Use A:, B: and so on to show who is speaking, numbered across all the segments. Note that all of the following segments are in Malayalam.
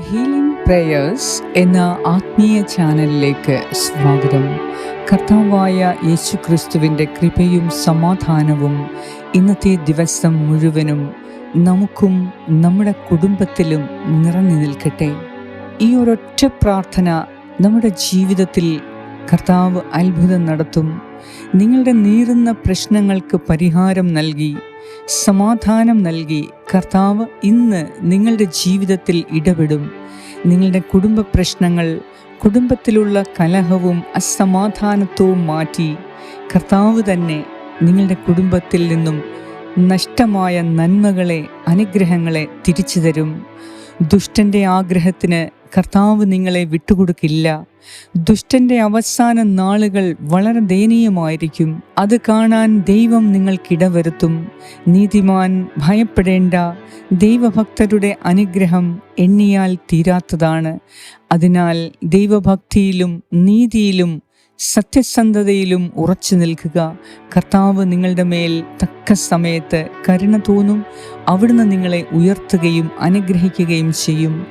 A: ഹീലിംഗ് പ്രേയേഴ്സ് എന്ന ആത്മീയ ചാനലിലേക്ക് സ്വാഗതം. കർത്താവായ യേശു ക്രിസ്തുവിന്റെ കൃപയും സമാധാനവും ഇന്നത്തെ ദിവസം മുഴുവനും നമുക്കും നമ്മുടെ കുടുംബത്തിലും നിറഞ്ഞു നിൽക്കട്ടെ. ഈ ഒരൊറ്റ പ്രാർത്ഥന നമ്മുടെ ജീവിതത്തിൽ കർത്താവ് അത്ഭുതം നടത്തും. നിങ്ങളുടെ നീറുന്ന പ്രശ്നങ്ങൾക്ക് പരിഹാരം നൽകി സമാധാനം നൽകി കർത്താവ് ഇന്ന് നിങ്ങളുടെ ജീവിതത്തിൽ ഇടപെടും. നിങ്ങളുടെ കുടുംബ പ്രശ്നങ്ങൾ കുടുംബത്തിലുള്ള കലഹവും അസമാധാനത്വവും മാറ്റി കർത്താവ് തന്നെ നിങ്ങളുടെ കുടുംബത്തിൽ നിന്നും നഷ്ടമായ നന്മകളെ അനുഗ്രഹങ്ങളെ തിരിച്ചു തരും ദുഷ്ടന്റെ ആഗ്രഹത്തിന് കർത്താവ് നിങ്ങളെ വിട്ടുകൊടുക്കില്ല. ദുഷ്ടന്റെ അവസാന നാളുകൾ വളരെ ദയനീയമായിരിക്കും. അത് കാണാൻ ദൈവം നിങ്ങൾക്കിടവരുത്തും നീതിമാൻ ഭയപ്പെടേണ്ട. ദൈവഭക്തരുടെ അനുഗ്രഹം എണ്ണിയാൽ തീരാത്തതാണ്. അതിനാൽ ദൈവഭക്തിയിലും നീതിയിലും സത്യസന്ധതയിലും ഉറച്ചു നിൽക്കുക. കർത്താവ് നിങ്ങളുടെ മേൽ തക്ക സമയത്ത് കരുണ തോന്നും. അവിടുന്ന് നിങ്ങളെ ഉയർത്തുകയും അനുഗ്രഹിക്കുകയും ചെയ്യും.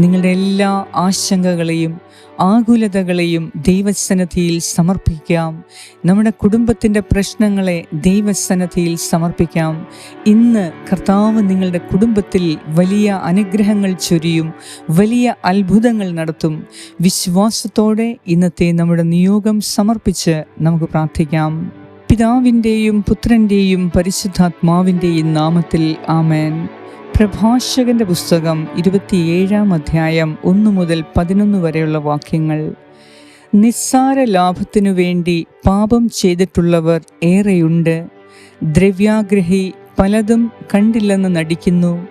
A: നിങ്ങളുടെ എല്ലാ ആശങ്കകളെയും ആകുലതകളെയും ദൈവസന്നദ്ധിയിൽ സമർപ്പിക്കാം. നമ്മുടെ കുടുംബത്തിന്റെ പ്രശ്നങ്ങളെ ദൈവസന്നദ്ധിയിൽ സമർപ്പിക്കാം. ഇന്ന് കർത്താവ് നിങ്ങളുടെ കുടുംബത്തിൽ വലിയ അനുഗ്രഹങ്ങൾ ചൊരിയും വലിയ അത്ഭുതങ്ങൾ നടത്തും. വിശ്വാസത്തോടെ ഇന്നത്തെ നമ്മുടെ നിയോഗം സമർപ്പിച്ച് നമുക്ക് പ്രാർത്ഥിക്കാം. പിതാവിന്റെയും പുത്രന്റെയും പരിശുദ്ധാത്മാവിന്റെയും നാമത്തിൽ ആമേൻ. പ്രഭാഷകന്റെ പുസ്തകം ഇരുപത്തിയേഴാം അധ്യായം ഒന്നു മുതൽ പതിനൊന്ന് വരെയുള്ള വാക്യങ്ങൾ. നിസ്സാര ലാഭത്തിനു വേണ്ടി പാപം ചെയ്തിട്ടുള്ളവർ ഏറെയുണ്ട്. ദ്രവ്യാഗ്രഹി പലതും കണ്ടില്ലെന്ന് നടിക്കുന്നു.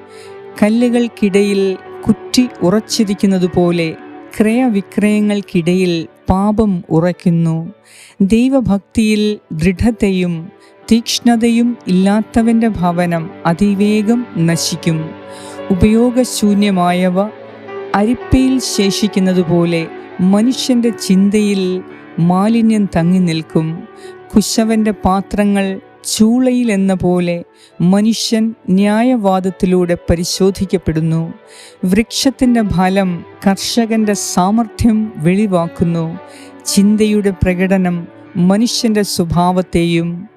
A: കല്ലുകൾക്കിടയിൽ കുറ്റി ഉറച്ചിരിക്കുന്നത് പോലെ ക്രയവിക്രയങ്ങൾക്കിടയിൽ പാപം ഉറയ്ക്കുന്നു. ദൈവഭക്തിയിൽ ദൃഢതയും തീക്ഷ്ണതയും ഇല്ലാത്തവന്റെ ഭവനം അതിവേഗം നശിക്കും. ഉപയോഗശൂന്യമായവ അരിപ്പയിൽ ശേഷിക്കുന്നതുപോലെ മനുഷ്യന്റെ ചിന്തയിൽ മാലിന്യം തങ്ങി നിൽക്കും. കുശവന്റെ പാത്രങ്ങൾ ചൂളയിൽ എന്ന പോലെ മനുഷ്യൻ ന്യായവാദത്തിലൂടെ പരിശോധിക്കപ്പെടുന്നു. വൃക്ഷത്തിന്റെ ഫലം കർഷകന്റെ സാമർഥ്യം വെളിവാക്കുന്നു. ചിന്തയുടെ പ്രകടനം മനുഷ്യന്റെ സ്വഭാവത്തെയും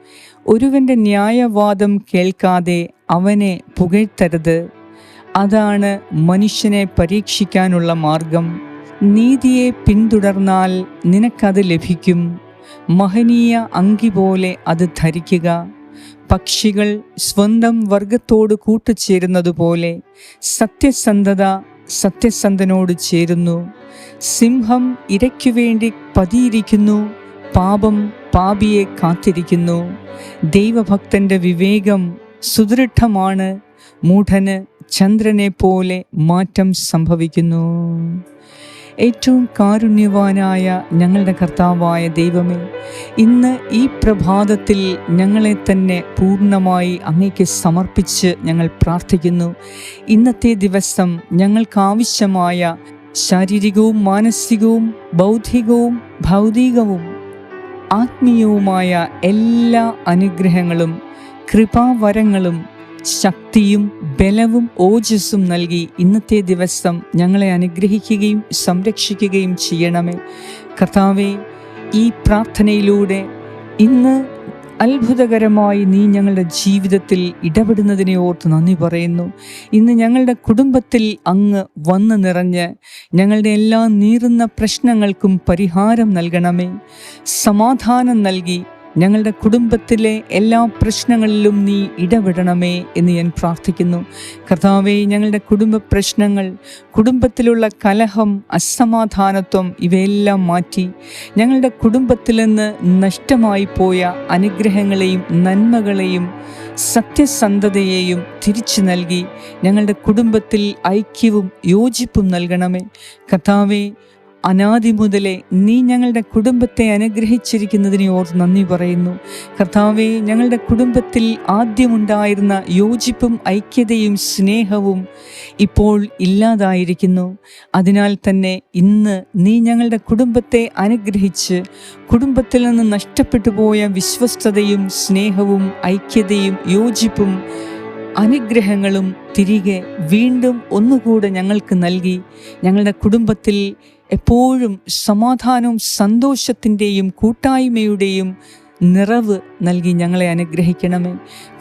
A: ഒരുവന്റെ ന്യായവാദം കേൾക്കാതെ അവനെ പുകഴ്ത്തരുത്. അതാണ് മനുഷ്യനെ പരീക്ഷിക്കാനുള്ള മാർഗം. നീതിയെ പിന്തുടർന്നാൽ നിനക്കത് ലഭിക്കും. മഹനീയ അങ്കി പോലെ അത് ധരിക്കുക. പക്ഷികൾ സ്വന്തം വർഗത്തോട് കൂട്ടുചേരുന്നതുപോലെ സത്യസന്ധത സത്യസന്ധനോട് ചേരുന്നു. സിംഹം ഇരയ്ക്കു വേണ്ടി പതിയിരിക്കുന്നു. പാപം പാപിയെ കാത്തിരിക്കുന്നു. ദൈവഭക്തന്റെ വിവേകം സുദൃഢമാണ്. മൂഢന് ചന്ദ്രനെ പോലെ മാറ്റം സംഭവിക്കുന്നു. ഏറ്റവും കാരുണ്യവാനായ ഞങ്ങളുടെ കർത്താവായ ദൈവമേ ഇന്ന് ഈ പ്രഭാതത്തിൽ ഞങ്ങളെ തന്നെ പൂർണമായി അങ്ങേക്ക് സമർപ്പിച്ച് ഞങ്ങൾ പ്രാർത്ഥിക്കുന്നു. ഇന്നത്തെ ദിവസം ഞങ്ങൾക്കാവശ്യമായ ശാരീരികവും മാനസികവും ബൗദ്ധികവും ഭൗതികവും ആത്മീയവുമായ എല്ലാ അനുഗ്രഹങ്ങളും കൃപാവരങ്ങളും ശക്തിയും ബലവും ഓജസ്സും നൽകി ഇന്നത്തെ ദിവസം ഞങ്ങളെ അനുഗ്രഹിക്കുകയും സംരക്ഷിക്കുകയും ചെയ്യണമേ. കർത്താവെ ഈ പ്രാർത്ഥനയിലൂടെ ഇന്ന് അത്ഭുതകരമായി നീ ഞങ്ങളുടെ ജീവിതത്തിൽ ഇടപെടുന്നതിനെ ഓർത്ത് നന്ദി പറയുന്നു. ഇന്ന് ഞങ്ങളുടെ കുടുംബത്തിൽ അങ്ങ് വന്ന് നിറഞ്ഞ് ഞങ്ങളുടെ എല്ലാ നീറുന്ന പ്രശ്നങ്ങൾക്കും പരിഹാരം നൽകണമേ. സമാധാനം നൽകി ഞങ്ങളുടെ കുടുംബത്തിലെ എല്ലാ പ്രശ്നങ്ങളിലും നീ ഇടപെടണമേ എന്ന് ഞാൻ പ്രാർത്ഥിക്കുന്നു. കർത്താവെ ഞങ്ങളുടെ കുടുംബ പ്രശ്നങ്ങൾ കുടുംബത്തിലുള്ള കലഹം അസമാധാനത്വം ഇവയെല്ലാം മാറ്റി ഞങ്ങളുടെ കുടുംബത്തിൽ നിന്ന് നഷ്ടമായി പോയ അനുഗ്രഹങ്ങളെയും നന്മകളെയും സത്യസന്ധതയെയും തിരിച്ചു നൽകി ഞങ്ങളുടെ കുടുംബത്തിൽ ഐക്യവും യോജിപ്പും നൽകണമേ. കർത്താവെ അനാദി മുതലേ നീ ഞങ്ങളുടെ കുടുംബത്തെ അനുഗ്രഹിച്ചിരിക്കുന്നതിനെ ഓർത്ത് നന്ദി പറയുന്നു. കർത്താവെ ഞങ്ങളുടെ കുടുംബത്തിൽ ആദ്യമുണ്ടായിരുന്ന യോജിപ്പും ഐക്യതയും സ്നേഹവും ഇപ്പോൾ ഇല്ലാതായിരിക്കുന്നു. അതിനാൽ തന്നെ ഇന്ന് നീ ഞങ്ങളുടെ കുടുംബത്തെ അനുഗ്രഹിച്ച് കുടുംബത്തിൽ നിന്ന് നഷ്ടപ്പെട്ടു പോയ വിശ്വസ്തതയും സ്നേഹവും ഐക്യതയും യോജിപ്പും അനുഗ്രഹങ്ങളും തിരികെ വീണ്ടും ഒന്നുകൂടെ ഞങ്ങൾക്ക് നൽകി. ഞങ്ങളുടെ കുടുംബത്തിൽ എപ്പോഴും സമാധാനവും സന്തോഷത്തിന്റെയും കൂട്ടായ്മയുടെയും നിറവ് നൽകി ഞങ്ങളെ അനുഗ്രഹിക്കണമേ.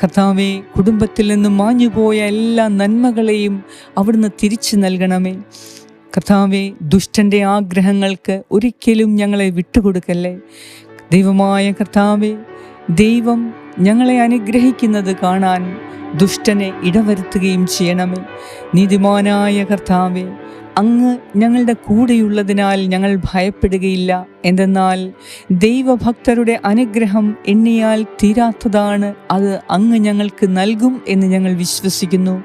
A: കർത്താവെ കുടുംബത്തിൽ നിന്ന് മാഞ്ഞുപോയ എല്ലാ നന്മകളെയും അവിടുന്ന് തിരിച്ചു നൽകണമേ. കർത്താവെ ദുഷ്ടന്റെ ആഗ്രഹങ്ങൾക്ക് ഒരിക്കലും ഞങ്ങളെ വിട്ടുകൊടുക്കല്ലേ. ദൈവമായ കർത്താവെ ദൈവം ഞങ്ങളെ അനുഗ്രഹിക്കുന്നത് കാണാൻ ദുഷ്ടനെ ഇടവരുത്തുകയും ചെയ്യണമേ. നീതിമാനായ കർത്താവെ അങ്ങ് ഞങ്ങളുടെ കൂടെയുള്ളതിനാൽ ഞങ്ങൾ ഭയപ്പെടുകയില്ല. എന്തെന്നാൽ ദൈവഭക്തരുടെ അനുഗ്രഹം എണ്ണിയാൽ തീരാത്തതാണ്. അത് അങ്ങ് ഞങ്ങൾക്ക് നൽകും എന്ന് ഞങ്ങൾ വിശ്വസിക്കുന്നു.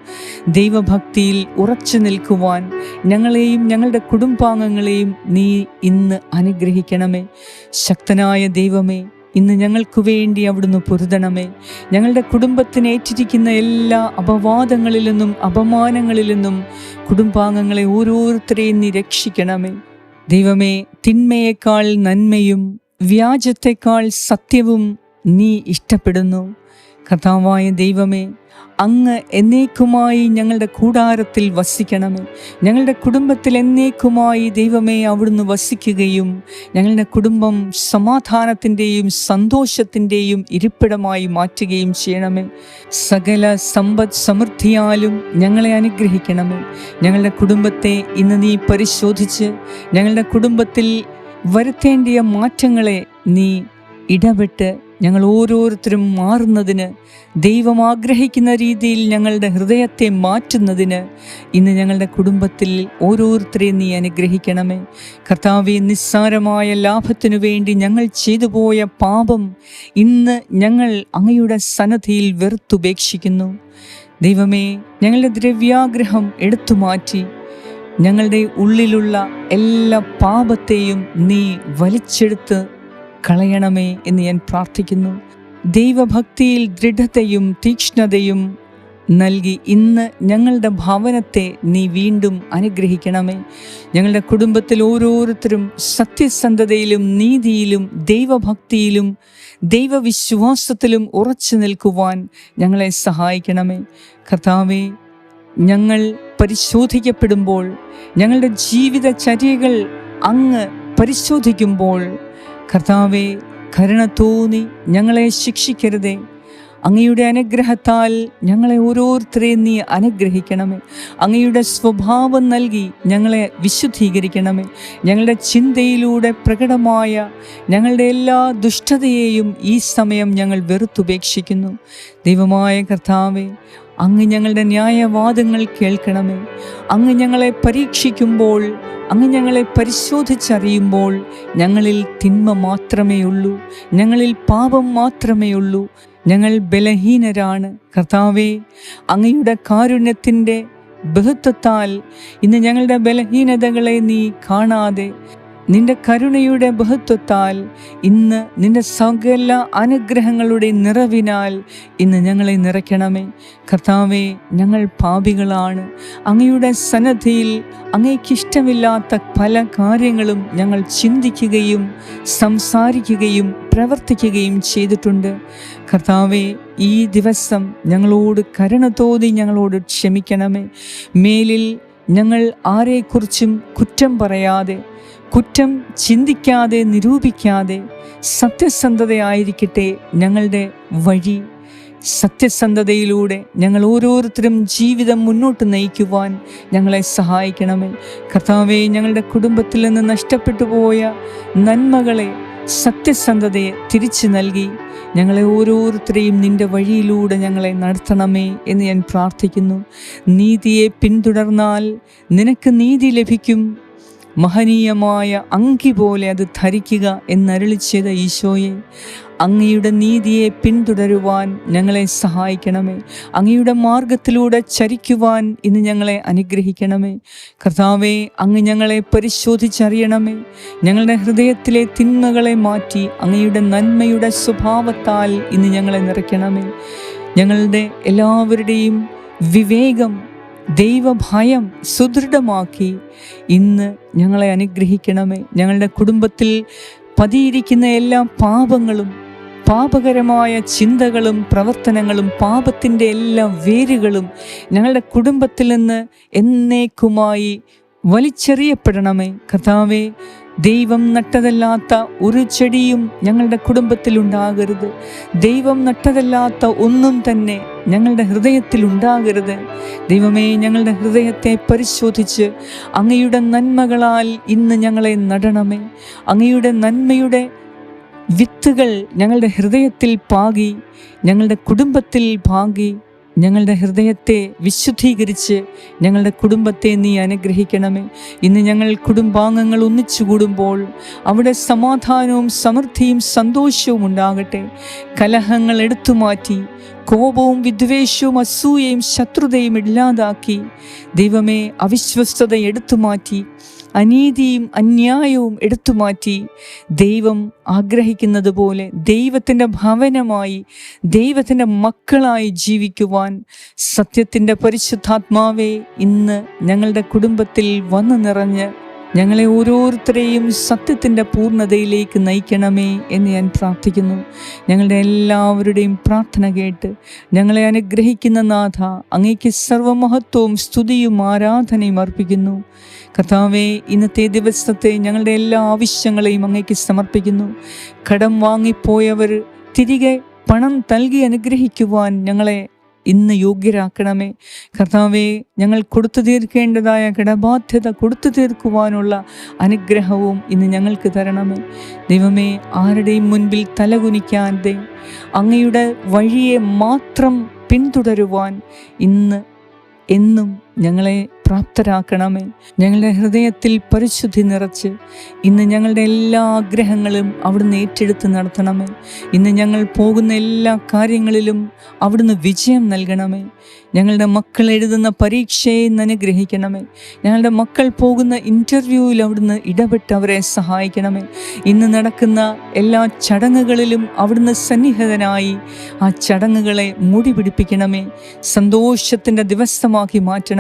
A: ദൈവഭക്തിയിൽ ഉറച്ചു നിൽക്കുവാൻ ഞങ്ങളെയും ഞങ്ങളുടെ കുടുംബാംഗങ്ങളെയും നീ ഇന്ന് അനുഗ്രഹിക്കണമേ. ശക്തനായ ദൈവമേ ഇന്ന് ഞങ്ങൾക്ക് വേണ്ടി അവിടുന്ന് പൊരുതണമേ. ഞങ്ങളുടെ കുടുംബത്തിന് ഏറ്റിരിക്കുന്ന എല്ലാ അപവാദങ്ങളിൽ നിന്നും അപമാനങ്ങളിൽ നിന്നും കുടുംബാംഗങ്ങളെ ഓരോരുത്തരെയും നീ രക്ഷിക്കണമേ. ദൈവമേ തിന്മയേക്കാൾ നന്മയും വ്യാജത്തെക്കാൾ സത്യവും നീ ഇഷ്ടപ്പെടുന്നു. കഥാവായ ദൈവമേ അങ്ങ് എന്നേക്കുമായി ഞങ്ങളുടെ കൂടാരത്തിൽ വസിക്കണമേ. ഞങ്ങളുടെ കുടുംബത്തിൽ എന്നേക്കുമായി ദൈവമേ അവിടുന്ന് വസിക്കുകയും ഞങ്ങളുടെ കുടുംബം സമാധാനത്തിന്റെയും സന്തോഷത്തിന്റെയും ഇരിപ്പിടമായി മാറ്റുകയും ചെയ്യണമേ. സകല സമ്പദ് സമൃദ്ധിയാലും ഞങ്ങളെ അനുഗ്രഹിക്കണമേ. ഞങ്ങളുടെ കുടുംബത്തെ ഇന്ന് നീ പരിശോധിച്ച് ഞങ്ങളുടെ കുടുംബത്തിൽ വരുത്തേണ്ടിയ മാറ്റങ്ങളെ നീ ഇടപെട്ട് ഞങ്ങൾ ഓരോരുത്തരും മാറുന്നതിന് ദൈവം ആഗ്രഹിക്കുന്ന രീതിയിൽ ഞങ്ങളുടെ ഹൃദയത്തെ മാറ്റുന്നതിന് ഇന്ന് ഞങ്ങളുടെ കുടുംബത്തിൽ ഓരോരുത്തരെയും നീ അനുഗ്രഹിക്കണമേ. കർത്താവെ നിസ്സാരമായ ലാഭത്തിനു വേണ്ടി ഞങ്ങൾ ചെയ്തു പോയ പാപം ഇന്ന് ഞങ്ങൾ അങ്ങയുടെ സന്നദ്ധിയിൽ വെറുത്തുപേക്ഷിക്കുന്നു. ദൈവമേ ഞങ്ങളുടെ ദ്രവ്യാഗ്രഹം എടുത്തു മാറ്റി ഞങ്ങളുടെ ഉള്ളിലുള്ള എല്ലാ പാപത്തെയും നീ വലിച്ചെടുത്ത് കളയണമേ എന്ന് ഞാൻ പ്രാർത്ഥിക്കുന്നു. ദൈവഭക്തിയിൽ ദൃഢതയും തീക്ഷ്ണതയും നൽകി ഇന്ന് ഞങ്ങളുടെ ഭവനത്തെ നീ വീണ്ടും അനുഗ്രഹിക്കണമേ. ഞങ്ങളുടെ കുടുംബത്തിൽ ഓരോരുത്തരും സത്യസന്ധതയിലും നീതിയിലും ദൈവഭക്തിയിലും ദൈവവിശ്വാസത്തിലും ഉറച്ചു നിൽക്കുവാൻ ഞങ്ങളെ സഹായിക്കണമേ. കർത്താവേ ഞങ്ങൾ പരിശോധിക്കപ്പെടുമ്പോൾ ഞങ്ങളുടെ ജീവിതചര്യകൾ അങ്ങ് പരിശോധിക്കുമ്പോൾ കർത്താവെ കരുണ തോന്നി ഞങ്ങളെ ശിക്ഷിക്കരുതേ. അങ്ങയുടെ അനുഗ്രഹത്താൽ ഞങ്ങളെ ഓരോരുത്തരെയും നീ അനുഗ്രഹിക്കണമേ. അങ്ങയുടെ സ്വഭാവം നൽകി ഞങ്ങളെ വിശുദ്ധീകരിക്കണമേ. ഞങ്ങളുടെ ചിന്തയിലൂടെ പ്രകടമായ ഞങ്ങളുടെ എല്ലാ ദുഷ്ടതയെയും ഈ സമയം ഞങ്ങൾ വെറുത്തുപേക്ഷിക്കുന്നു. ദൈവമായ കർത്താവെ അങ്ങ് ഞങ്ങളുടെ ന്യായവാദങ്ങൾ കേൾക്കണമേ. അങ്ങ് ഞങ്ങളെ പരീക്ഷിക്കുമ്പോൾ അങ്ങ് ഞങ്ങളെ പരിശോധിച്ചറിയുമ്പോൾ ഞങ്ങളിൽ തിന്മ മാത്രമേ ഉള്ളൂ ഞങ്ങളിൽ പാപം മാത്രമേ ഉള്ളൂ ഞങ്ങൾ ബലഹീനരാണ്. കർത്താവേ അങ്ങയുടെ കാരുണ്യത്തിന്റെ ബഹുത്വത്താൽ ഇന്ന് ഞങ്ങളുടെ ബലഹീനതകളെ നീ കാണാതെ നിന്റെ കരുണയുടെ ബഹുത്വത്താൽ ഇന്ന് നിന്റെ സകല അനുഗ്രഹങ്ങളുടെ നിറവിനാൽ ഇന്ന് ഞങ്ങളെ നിറയ്ക്കണമേ. കർത്താവെ ഞങ്ങൾ പാപികളാണ്. അങ്ങയുടെ സന്നദ്ധിയിൽ അങ്ങേക്കിഷ്ടമില്ലാത്ത പല കാര്യങ്ങളും ഞങ്ങൾ ചിന്തിക്കുകയും സംസാരിക്കുകയും പ്രവർത്തിക്കുകയും ചെയ്തിട്ടുണ്ട്. കർത്താവെ ഈ ദിവസം ഞങ്ങളോട് കരുണ തോന്നി ഞങ്ങളോട് ക്ഷമിക്കണമേ. മേലിൽ ഞങ്ങൾ ആരെക്കുറിച്ചും കുറ്റം പറയാതെ കുറ്റം ചിന്തിക്കാതെ നിരൂപിക്കാതെ സത്യസന്ധതയായിരിക്കട്ടെ ഞങ്ങളുടെ വഴി. സത്യസന്ധതയിലൂടെ ഞങ്ങൾ ഓരോരുത്തരും ജീവിതം മുന്നോട്ട് നയിക്കുവാൻ ഞങ്ങളെ സഹായിക്കണമേ. കർത്താവെ ഞങ്ങളുടെ കുടുംബത്തിൽ നിന്ന് നഷ്ടപ്പെട്ടു പോയ നന്മകളെ സത്യസന്ധതയെ തിരിച്ചു നൽകി ഞങ്ങളെ ഓരോരുത്തരെയും നിന്റെ വഴിയിലൂടെ ഞങ്ങളെ നടത്തണമേ എന്ന് ഞാൻ പ്രാർത്ഥിക്കുന്നു. നീതിയെ പിന്തുടർന്നാൽ നിനക്ക് നീതി ലഭിക്കും. മഹനീയമായ അങ്കി പോലെ അത് ധരിക്കുക എന്നരുളി ചെയ്ത ഈശോയെ അങ്ങയുടെ നീതിയെ പിന്തുടരുവാൻ ഞങ്ങളെ സഹായിക്കണമേ. അങ്ങയുടെ മാർഗത്തിലൂടെ ചരിക്കുവാൻ ഇന്ന് ഞങ്ങളെ അനുഗ്രഹിക്കണമേ. കർത്താവേ അങ്ങ് ഞങ്ങളെ പരിശോധിച്ചറിയണമേ. ഞങ്ങളുടെ ഹൃദയത്തിലെ തിന്മകളെ മാറ്റി അങ്ങയുടെ നന്മയുടെ സ്വഭാവത്താൽ ഇന്ന് ഞങ്ങളെ നിറയ്ക്കണമേ. ഞങ്ങളുടെ എല്ലാവരുടെയും വിവേകം ദൈവഭയം സുദൃഢമാക്കി ഇന്ന് ഞങ്ങളെ അനുഗ്രഹിക്കണമേ. ഞങ്ങളുടെ കുടുംബത്തിൽ പതിയിരിക്കുന്ന എല്ലാ പാപങ്ങളും പാപകരമായ ചിന്തകളും പ്രവർത്തനങ്ങളും പാപത്തിന്റെ എല്ലാ വേരുകളും ഞങ്ങളുടെ കുടുംബത്തിൽ നിന്ന് എന്നേക്കുമായി വലിച്ചെറിയപ്പെടണമേ. കർത്താവേ ദൈവം നട്ടതല്ലാത്ത ഒരു ചെടിയും ഞങ്ങളുടെ കുടുംബത്തിൽ ഉണ്ടാകരുത്. ദൈവം നട്ടതല്ലാത്ത ഒന്നും തന്നെ ഞങ്ങളുടെ ഹൃദയത്തിൽ ഉണ്ടാകരുത്. ദൈവമേ ഞങ്ങളുടെ ഹൃദയത്തെ പരിശോധിച്ച് അങ്ങയുടെ നന്മകളാൽ ഇന്ന് ഞങ്ങളെ നടണമേ. അങ്ങയുടെ നന്മയുടെ വിത്തുകൾ ഞങ്ങളുടെ ഹൃദയത്തിൽ പാകി ഞങ്ങളുടെ കുടുംബത്തിൽ പാകി ഞങ്ങളുടെ ഹൃദയത്തെ വിശുദ്ധീകരിച്ച് ഞങ്ങളുടെ കുടുംബത്തെ നീ അനുഗ്രഹിക്കണമേ. ഇന്ന് ഞങ്ങൾ കുടുംബാംഗങ്ങൾ ഒന്നിച്ചു കൂടുമ്പോൾ അവിടെ സമാധാനവും സമൃദ്ധിയും സന്തോഷവും ഉണ്ടാകട്ടെ. കലഹങ്ങൾ എടുത്തു മാറ്റി കോപവും വിദ്വേഷവും അസൂയയും ശത്രുതയും ഇല്ലാതാക്കി ദൈവമേ അവിശ്വസ്തത എടുത്തു മാറ്റി. അനീതിയും അന്യായവും എടുത്തുമാറ്റി ദൈവം ആഗ്രഹിക്കുന്നത് പോലെ ദൈവത്തിന്റെ ഭവനമായി ദൈവത്തിന്റെ മക്കളായി ജീവിക്കുവാൻ സത്യത്തിന്റെ പരിശുദ്ധാത്മാവേ ഇന്ന് ഞങ്ങളുടെ കുടുംബത്തിൽ വന്നു നിറഞ്ഞ് ഞങ്ങളെ ഓരോരുത്തരെയും സത്യത്തിന്റെ പൂർണതയിലേക്ക് നയിക്കണമേ എന്ന് ഞാൻ പ്രാർത്ഥിക്കുന്നു. ഞങ്ങളുടെ എല്ലാവരുടെയും പ്രാർത്ഥന കേട്ട് ഞങ്ങളെ അനുഗ്രഹിക്കുന്ന നാഥ അങ്ങേക്ക് സർവമഹത്വവും സ്തുതിയും ആരാധനയും അർപ്പിക്കുന്നു. കർത്താവെ ഇന്നത്തെ ദിവസത്തെ ഞങ്ങളുടെ എല്ലാ ആവശ്യങ്ങളെയും അങ്ങേക്ക് സമർപ്പിക്കുന്നു. കടം വാങ്ങിപ്പോയവർ തിരികെ പണം നൽകി അനുഗ്രഹിക്കുവാൻ ഞങ്ങളെ ഇന്ന് യോഗ്യരാക്കണമേ. കർത്താവേ ഞങ്ങൾ കൊടുത്തു തീർക്കേണ്ടതായ കടബാധ്യത കൊടുത്തു തീർക്കുവാനുള്ള അനുഗ്രഹവും ഇന്ന് ഞങ്ങൾക്ക് തരണമേ. ദൈവമേ ആരുടെയും മുൻപിൽ തലകുനിക്കാതെ അങ്ങയുടെ വഴിയെ മാത്രം പിന്തുടരുവാൻ ഇന്ന് എന്നും ഞങ്ങളെ പ്രാപ്തരാക്കണമേ. ഞങ്ങളുടെ ഹൃദയത്തിൽ പരിശുദ്ധി നിറച്ച് ഇന്ന് ഞങ്ങളുടെ എല്ലാ ആഗ്രഹങ്ങളും അവിടുന്ന് ഏറ്റെടുത്ത് നടത്തണമേ. ഇന്ന് ഞങ്ങൾ പോകുന്ന എല്ലാ കാര്യങ്ങളിലും അവിടുന്ന് വിജയം നൽകണമേ. ഞങ്ങളുടെ മക്കൾ എഴുതുന്ന പരീക്ഷയെ അനുഗ്രഹിക്കണമേ. ഞങ്ങളുടെ മക്കൾ പോകുന്ന ഇന്റർവ്യൂവിൽ അവിടുന്ന് ഇടപെട്ട് അവരെ സഹായിക്കണമേ. ഇന്ന് നടക്കുന്ന എല്ലാ ചടങ്ങുകളിലും അവിടുന്ന് സന്നിഹിതനായി ആ ചടങ്ങുകളെ മുടി പിടിപ്പിക്കണമേ. സന്തോഷത്തിന്റെ ദിവസമാക്കി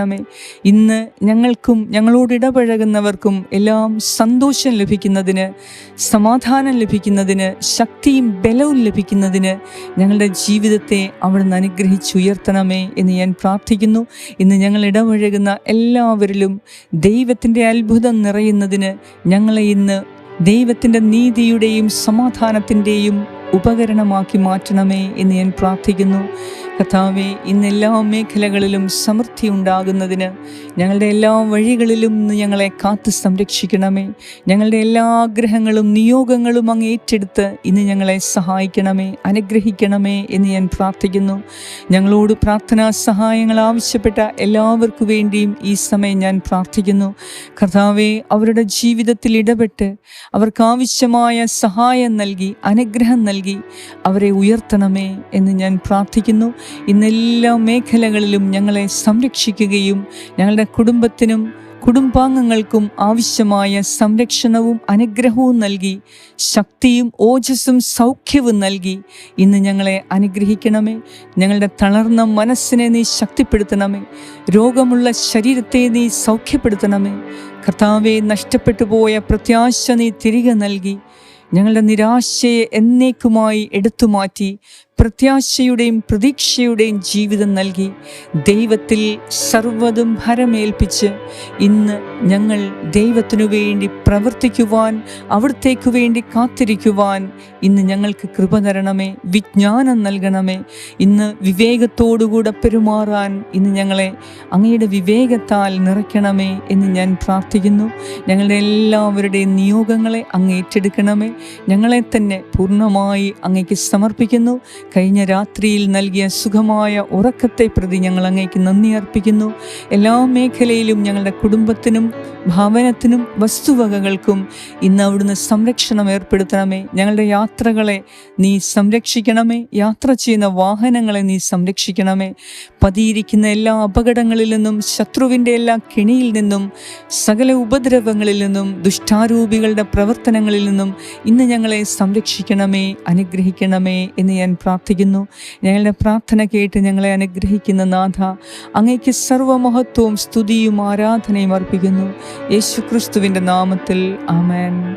A: മാറ്റണമേ ഇന്ന് ഞങ്ങൾക്കും ഞങ്ങളോട് ഇടപഴകുന്നവർക്കും എല്ലാം സന്തോഷം ലഭിക്കുന്നതിന് സമാധാനം ലഭിക്കുന്നതിന് ശക്തിയും ബലവും ലഭിക്കുന്നതിന് ഞങ്ങളുടെ ജീവിതത്തെ അവിടുന്ന് അനുഗ്രഹിച്ചുയർത്തണമേ എന്ന് ഞാൻ പ്രാർത്ഥിക്കുന്നു. ഇന്ന് ഞങ്ങൾ ഇടപഴകുന്ന എല്ലാവരിലും ദൈവത്തിന്റെ അത്ഭുതം നിറയുന്നതിന് ഞങ്ങളെ ഇന്ന് ദൈവത്തിന്റെ നീതിയുടെയും സമാധാനത്തിന്റെയും ഉപകരണമാക്കി മാറ്റണമേ എന്ന് ഞാൻ പ്രാർത്ഥിക്കുന്നു. കഥാവെ ഇന്ന് എല്ലാ മേഖലകളിലും സമൃദ്ധി ഉണ്ടാകുന്നതിന് ഞങ്ങളുടെ എല്ലാ വഴികളിലും ഞങ്ങളെ കാത്ത് സംരക്ഷിക്കണമേ. ഞങ്ങളുടെ എല്ലാ ആഗ്രഹങ്ങളും നിയോഗങ്ങളും അങ്ങ് ഏറ്റെടുത്ത് ഇന്ന് ഞങ്ങളെ സഹായിക്കണമേ അനുഗ്രഹിക്കണമേ എന്ന് ഞാൻ പ്രാർത്ഥിക്കുന്നു. ഞങ്ങളോട് പ്രാർത്ഥനാ സഹായങ്ങൾ ആവശ്യപ്പെട്ട എല്ലാവർക്കു വേണ്ടിയും ഈ സമയം ഞാൻ പ്രാർത്ഥിക്കുന്നു. കർത്താവെ അവരുടെ ജീവിതത്തിൽ ഇടപെട്ട് അവർക്ക് ആവശ്യമായ സഹായം നൽകി അനുഗ്രഹം നൽകി അവരെ ഉയർത്തണമേ എന്ന് ഞാൻ പ്രാർത്ഥിക്കുന്നു. ഇന്നെല്ലാ മേഖലകളിലും ഞങ്ങളെ സംരക്ഷിക്കുകയും ഞങ്ങളുടെ കുടുംബത്തിനും കുടുംബാംഗങ്ങൾക്കും ആവശ്യമായ സംരക്ഷണവും അനുഗ്രഹവും നൽകി ശക്തിയും ഓജസ്സും സൗഖ്യവും നൽകി ഇന്ന് ഞങ്ങളെ അനുഗ്രഹിക്കണമേ. ഞങ്ങളുടെ തളർന്ന മനസ്സിനെ നീ ശക്തിപ്പെടുത്തണമേ. രോഗമുള്ള ശരീരത്തെ നീ സൗഖ്യപ്പെടുത്തണമേ. കർത്താവെ നഷ്ടപ്പെട്ടു പോയ പ്രത്യാശ നീ തിരികെ നൽകി. ഞങ്ങളുടെ നിരാശയെ എന്നേക്കുമായി എടുത്തു മാറ്റി പ്രത്യാശയുടെയും പ്രതീക്ഷയുടെയും ജീവിതം നൽകി ദൈവത്തിൽ സർവതും ഭരമേൽപ്പിച്ച് ഇന്ന് ഞങ്ങൾ ദൈവത്തിനു വേണ്ടി പ്രവർത്തിക്കുവാൻ അവിടത്തേക്കു വേണ്ടി കാത്തിരിക്കുവാൻ ഇന്ന് ഞങ്ങൾക്ക് കൃപ തരണമേ വിജ്ഞാനം നൽകണമേ. ഇന്ന് വിവേകത്തോടുകൂടെ പെരുമാറാൻ ഇന്ന് ഞങ്ങളെ അങ്ങയുടെ വിവേകത്താൽ നിറയ്ക്കണമേ എന്ന് ഞാൻ പ്രാർത്ഥിക്കുന്നു. ഞങ്ങളുടെ എല്ലാവരുടെയും നിയോഗങ്ങളെ അങ്ങ് ഏറ്റെടുക്കണമേ. ഞങ്ങളെ തന്നെ പൂർണമായി അങ്ങേക്ക് സമർപ്പിക്കുന്നു. കഴിഞ്ഞ രാത്രിയിൽ നൽകിയ സുഖമായ ഉറക്കത്തെ പ്രതി ഞങ്ങൾ അങ്ങേക്ക് നന്ദി അർപ്പിക്കുന്നു. എല്ലാ മേഖലയിലും ഞങ്ങളുടെ കുടുംബത്തിനും ഭവനത്തിനും വസ്തുവകകൾക്കും ഇന്ന് അവിടുന്ന് സംരക്ഷണം ഏർപ്പെടുത്തണമേ. ഞങ്ങളുടെ യാത്രകളെ നീ സംരക്ഷിക്കണമേ. യാത്ര ചെയ്യുന്ന വാഹനങ്ങളെ നീ സംരക്ഷിക്കണമേ. പതിയിരിക്കുന്ന എല്ലാ അപകടങ്ങളിൽ നിന്നും ശത്രുവിന്റെ എല്ലാ കെണിയിൽ നിന്നും സകല ഉപദ്രവങ്ങളിൽ നിന്നും ദുഷ്ടാരൂപികളുടെ പ്രവർത്തനങ്ങളിൽ നിന്നും ഇന്ന് ഞങ്ങളെ സംരക്ഷിക്കണമേ അനുഗ്രഹിക്കണമേ എന്ന് ഞാൻ പ്രാർത്ഥിക്കുന്നു. ഞങ്ങളുടെ പ്രാർത്ഥന കേട്ട് ഞങ്ങളെ അനുഗ്രഹിക്കുന്ന നാഥ അങ്ങയ്ക്ക് സർവമഹത്വവും സ്തുതിയും ആരാധനയും അർപ്പിക്കുന്നു. യേശു ക്രിസ്തുവിന്റെ നാമത്തിൽ ആമേൻ.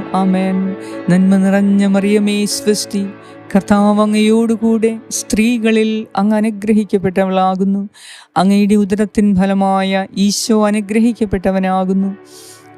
A: ആമേൻ. നന്മ നിറഞ്ഞ മറിയമേ സ്വസ്തി കർത്താവ് അങ്ങയോടുകൂടെ സ്ത്രീകളിൽ അങ്ങ് അനുഗ്രഹിക്കപ്പെട്ടവളാകുന്നു. അങ്ങയുടെ ഉദരത്തിൻ ഫലമായ ഈശോ അനുഗ്രഹിക്കപ്പെട്ടവനാകുന്നു.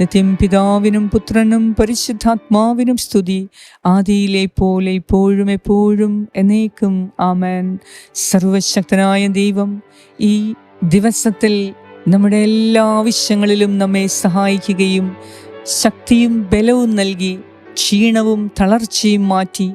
A: നിത്യം പിതാവിനും പുത്രനും പരിശുദ്ധാത്മാവിനും സ്തുതി ആദിയിലെ പോലെ ഇപ്പോഴും എപ്പോഴും എന്നേക്കും ആമേൻ. സർവശക്തനായ ദൈവം ഈ ദിവസത്തിൽ നമ്മുടെ എല്ലാ ആവശ്യങ്ങളിലും നമ്മെ സഹായിക്കുകയും ശക്തിയും ബലവും നൽകി ക്ഷീണവും തളർച്ചയും മാറ്റി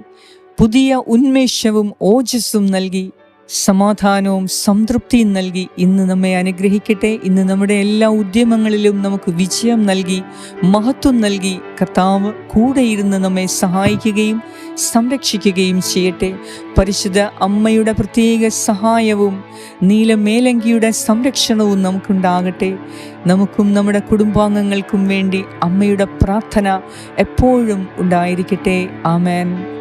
A: പുതിയ ഉന്മേഷവും ഓജസ്സും നൽകി സമാധാനവും സംതൃപ്തിയും നൽകി ഇന്ന് നമ്മെ അനുഗ്രഹിക്കട്ടെ. ഇന്ന് നമ്മുടെ എല്ലാ ഉദ്യമങ്ങളിലും നമുക്ക് വിജയം നൽകി മഹത്വം നൽകി കർത്താവ് കൂടെ ഇരുന്ന് നമ്മെ സഹായിക്കുകയും സംരക്ഷിക്കുകയും ചെയ്യട്ടെ. പരിശുദ്ധ അമ്മയുടെ പ്രത്യേക സഹായവും നീലമേലങ്കിയുടെ സംരക്ഷണവും നമുക്കുണ്ടാകട്ടെ. നമുക്കും നമ്മുടെ കുടുംബാംഗങ്ങൾക്കും വേണ്ടി അമ്മയുടെ പ്രാർത്ഥന എപ്പോഴും ഉണ്ടായിരിക്കട്ടെ. ആമേൻ.